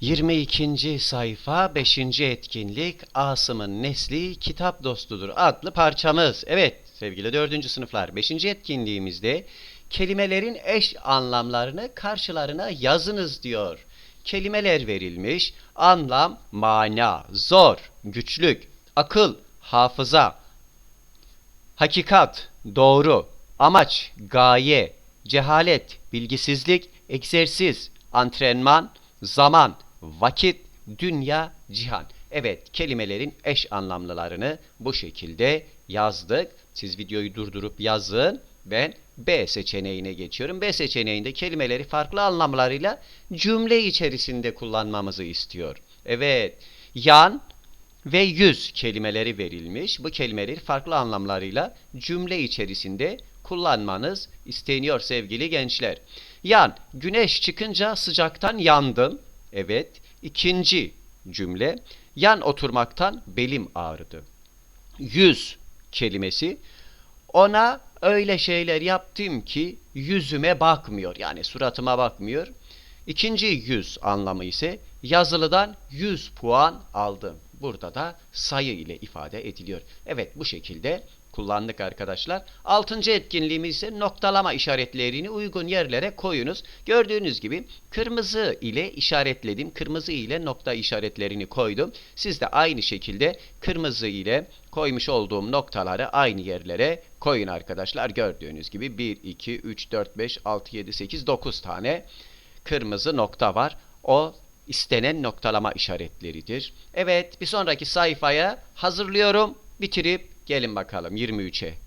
22. sayfa 5. etkinlik Asım'ın Nesli Kitap Dostudur adlı parçamız. Evet sevgili 4. sınıflar 5. etkinliğimizde kelimelerin eş anlamlarını karşılarına yazınız diyor. Kelimeler verilmiş. Anlam, mana, zor, güçlük, akıl, hafıza, hakikat, doğru, amaç, gaye, cehalet, bilgisizlik, egzersiz, antrenman, zaman, vakit, dünya, cihan. Evet, kelimelerin eş anlamlılarını bu şekilde yazdık. Siz videoyu durdurup yazın. Ben B seçeneğine geçiyorum. B seçeneğinde kelimeleri farklı anlamlarıyla cümle içerisinde kullanmamızı istiyor. Evet, yan, ve yüz kelimeleri verilmiş. Bu kelimeleri farklı anlamlarıyla cümle içerisinde kullanmanız isteniyor sevgili gençler. Yan, güneş çıkınca sıcaktan yandım. Evet. İkinci cümle, yan oturmaktan belim ağrıdı. Yüz kelimesi, ona öyle şeyler yaptım ki yüzüme bakmıyor. Yani suratıma bakmıyor. İkinci yüz anlamı ise yazılıdan 100 puan aldım. Burada da sayı ile ifade ediliyor. Evet bu şekilde kullandık arkadaşlar. Altıncı etkinliğimiz ise noktalama işaretlerini uygun yerlere koyunuz. Gördüğünüz gibi kırmızı ile işaretledim. Kırmızı ile nokta işaretlerini koydum. Siz de aynı şekilde kırmızı ile koymuş olduğum noktaları aynı yerlere koyun arkadaşlar. Gördüğünüz gibi 1, 2, 3, 4, 5, 6, 7, 8, 9 tane kırmızı nokta var. O istenen noktalama işaretleridir. Evet bir sonraki sayfaya hazırlıyorum. Bitirip gelin bakalım 23'e.